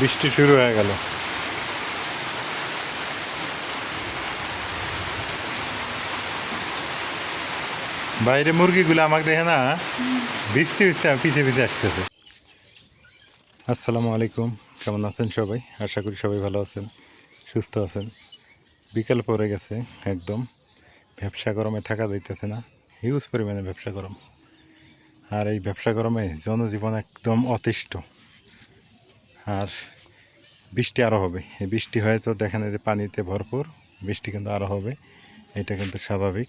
বৃষ্টি শুরু হয়ে গেল। বাইরে মুরগিগুলো আমাকে দেখে না, বৃষ্টি হচ্ছে পিছিয়ে পিছিয়ে আসতেছে। আসসালামু আলাইকুম, কেমন আছেন সবাই? আশা করি সবাই ভালো আছেন, সুস্থ আছেন। বিকাল পরে গেছে, একদম। ব্যবসা গরমে থাকা যাইতেছে না হিউজ পরিমাণে ব্যবসা গরম। আর এই ব্যবসা গরমে জনজীবন একদম অতিষ্ঠ। আর বৃষ্টি আরও হবে। এই বৃষ্টি হয়তো দেখেন যে পানিতে ভরপুর, বৃষ্টি কিন্তু আরও হবে। এটা কিন্তু স্বাভাবিক।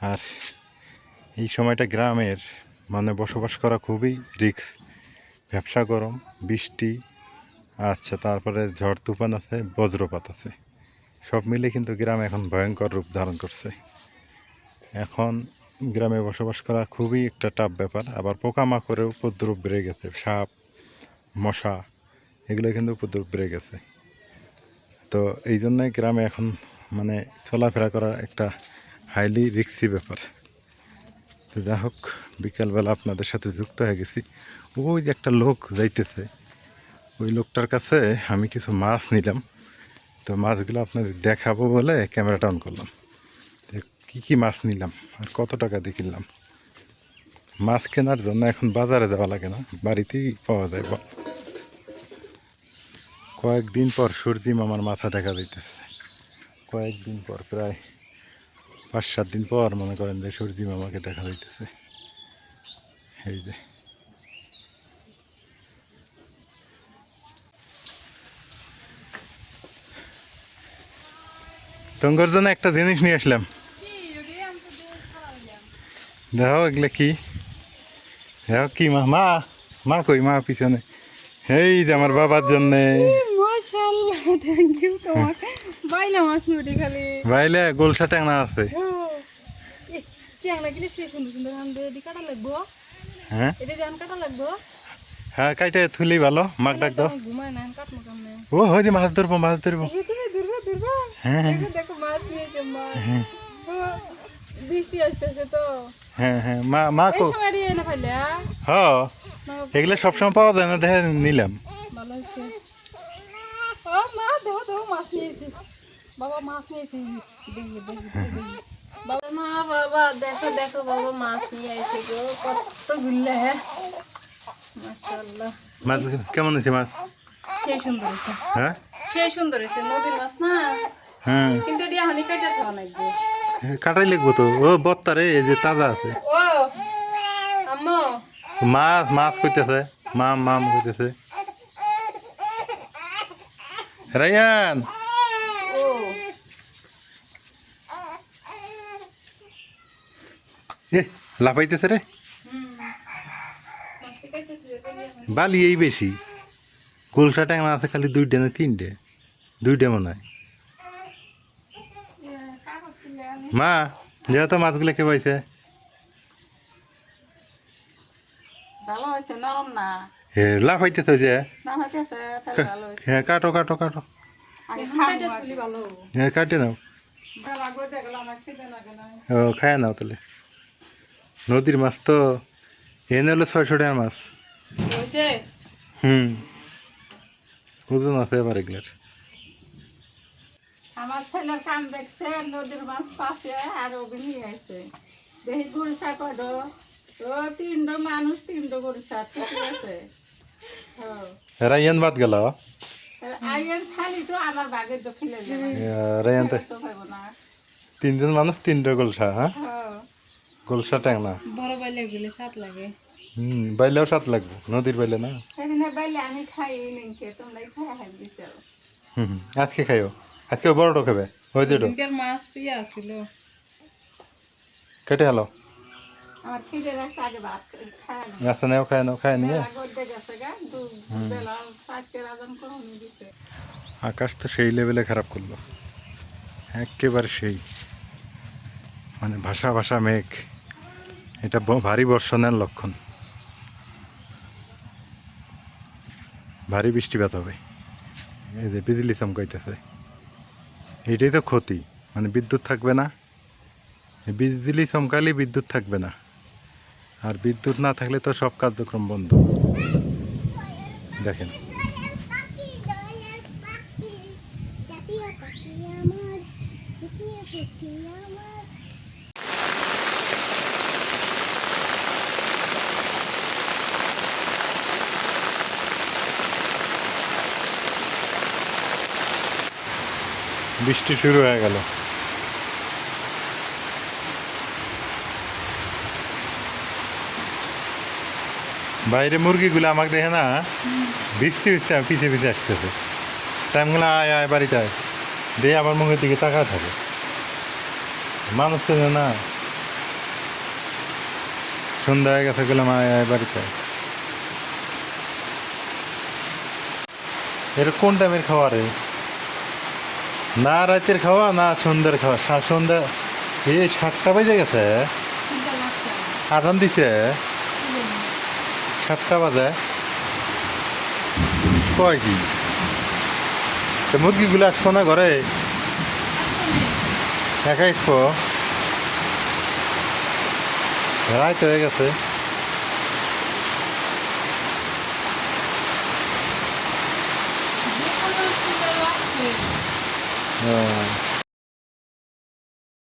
আর এই সময়টা গ্রামের মানে বসবাস করা খুবই রিক্স ব্যবসা গরম, বৃষ্টি আচ্ছা তারপরে ঝড় তুফান আছে, বজ্রপাত আছে। সব মিলে কিন্তু গ্রাম এখন ভয়ঙ্কর রূপ ধারণ করছে। এখন গ্রামে বসবাস করা খুবই একটা টাফ ব্যাপার। আবার পোকামাকড়ের উপদ্রব বেড়ে গেছে, সাপ মশা, এগুলো কিন্তু উপদ্রব বেড়ে গেছে। তো এই জন্যই গ্রামে এখন মানে চলাফেরা করার একটা হাইলি রিক্সি ব্যাপার। তো যাই হোক, বিকালবেলা আপনাদের সাথে যুক্ত হয়ে গেছি। ওই যে একটা লোক যাইতেছে। ওই লোকটার কাছে আমি কিছু মাছ নিলাম। তো মাছগুলো আপনাদের দেখাবো বলে ক্যামেরাটা অন করলাম। কী কী মাছ নিলাম আর কত টাকা দিয়ে কিনলাম। মাছ কেনার জন্য এখন বাজারে যাওয়া লাগে না, বাড়িতেই পাওয়া যায় বল। কয়েকদিন পর সূর্যি মামার মাথা দেখা দিতেছে। কয়েকদিন পর, প্রায় পাঁচ সাত দিন পর মনে করেন যে সূর্যি মামাকে দেখা দিতেছে। এই যে। তোমার জন্য একটা জিনিস নিয়ে আসলাম। দেখো এগুলো কি? দেখো কি মা মা মা কই? মা পিছনে। এই যে আমার বাবার জন্যে। মাশাআল্লাহ থ্যাংক ইউ তোমার বাইলা মাছ খালি। ভাইলে গোলসা ট্যাংনা আছে। সে সুন্দর সুন্দর আম দিয়ে কাটা লাগবো। হ্যাঁ? এটা জান কাটা লাগবো। হ্যাঁ কাইটে থুলি ভালো মাক ডাক দাও। ঘুমায় না কাটমো কামনে? ও হয় যে মাছ ধরবো মাছ ধরবো। তুমি দুর্গা দুর্গা হ্যাঁ। দেখো দেখো মাছ নিয়েছে মা ও, বৃষ্টি আসতেছে তো। হ্যাঁ হ্যাঁ মা মা এই সময় দিয়ে না পাইলে হ এগুলো সবসময় পাওয়া যায় না দেখে নিলাম ভালো হচ্ছে ও মা দেখো দেখো মাছ নিয়েছি বাবা মাছ নিয়েছি দেখি দেখি দেখি বাবা মা বাবা দেখো দেখো বাবা মাছ নিয়ে আইছে গো কত গুল্লা হ্যাঁ? মাশাআল্লাহ। মাছ কেমন হয়েছে মাছ? সে সুন্দর হয়েছে। হ্যাঁ? সে সুন্দর হয়েছে নদীর মাছ না? হ্যাঁ। কিন্তু এটি হানি কাটা থাকা লাগবে। কাটাই লাগবো তো। ও বত্তারে এই যে তাজা আছে। ও আম্মু। মাছ মাছ কইতেছে। মাম মাম কইতেছে। রায়ান ও এ লাফাইতেছে রে। বালি এই বেশি। গোলসা ট্যাংরা আছে খালি দুইটা না তিনটে। দুইটা মনে হয়। মা যেহেতু মাছগুলো কে পাইছে? ভালো হয়েছে নরম না? হে লাফাইতেছে যে। না হইতেছে তাহলে ভালো হয়েছে। হ্যাঁ কাটো কাটো কাটো। হ্যাঁ কাটে নাও। ও খায় নাও তাহলে। নদীর মাছ তো এনে হলো ছয়শো টাকার মাছ। হুম। ওজন আছে এবার এগুলার। আমার ছেলের কাম দেখছে নদীর মাছ পাশে আর ওগুলি নিয়ে আসে দেখি গুরুসা কড ও তিনটো মানুষ তিনটো গুরুসা ঠিক আছে? রায়ান বাদ গেল? আইয়ের খালি তো আমার বাগের তো খেলে রায়ান তিনজন মানুষ তিনটা গোলসা হ্যাঁ? হ্যাঁ। গোলসা ট্যাংনা বড় বাইলে গেলে সাত লাগে। হুম বাইলেও সাত লাগবে। নদীর বাইলে না? বাইলে আমি খাই তোমরাই খাই হুম হুম। আজকে খাইও? আজকে বড়টা খাবে? ওই দিনকার মাছ ইয়া ছিল। কেটে হলো আমার খিদে লাগছে আগে ভাত খাই। আচ্ছা নেও খায় নাও খায় নিয়ে। আকাশ তো সেই লেভেলে খারাপ করল। একেবারে সেই। মানে ভাষা ভাষা মেঘ। এটা ভারী বর্ষণের লক্ষণ। ভারী বৃষ্টিপাত হবে। এই যে বিজলি চমকাইতেছে। এটাই তো ক্ষতি মানে বিদ্যুৎ থাকবে না। বিজলি চমকালে বিদ্যুৎ থাকবে না। আর বিদ্যুৎ না থাকলে তো সব কার্যক্রম বন্ধ। দেখেন। বৃষ্টি শুরু হয়ে গেল। বাইরে মুরগিগুলো আমাকে দেখে না ভিজতে ভিজতে পিছিয়ে পিছিয়ে আসতেছে। তাই আমি আয় আয়, বাড়িতে আয়। দিয়ে আমার মুখের দিকে তাকা থাকে। মানুষ না। সন্ধ্যা হয়ে গেছে গেলাম আয় আয়, বাড়িতে আয়। এটা কোন টাইমের খাওয়া রে? না রাতের খাওয়া, না সন্ধ্যার খাওয়া। সন্ধ্যা এই সাতটা বেজে গেছে। আজান দিছে। সাতটা বাজে। কয় কি? তো মুরগিগুলো আসব না ঘরে? একাই আসব রাত হয়ে গেছে। চিন্তা লাগছে হ্যাঁ।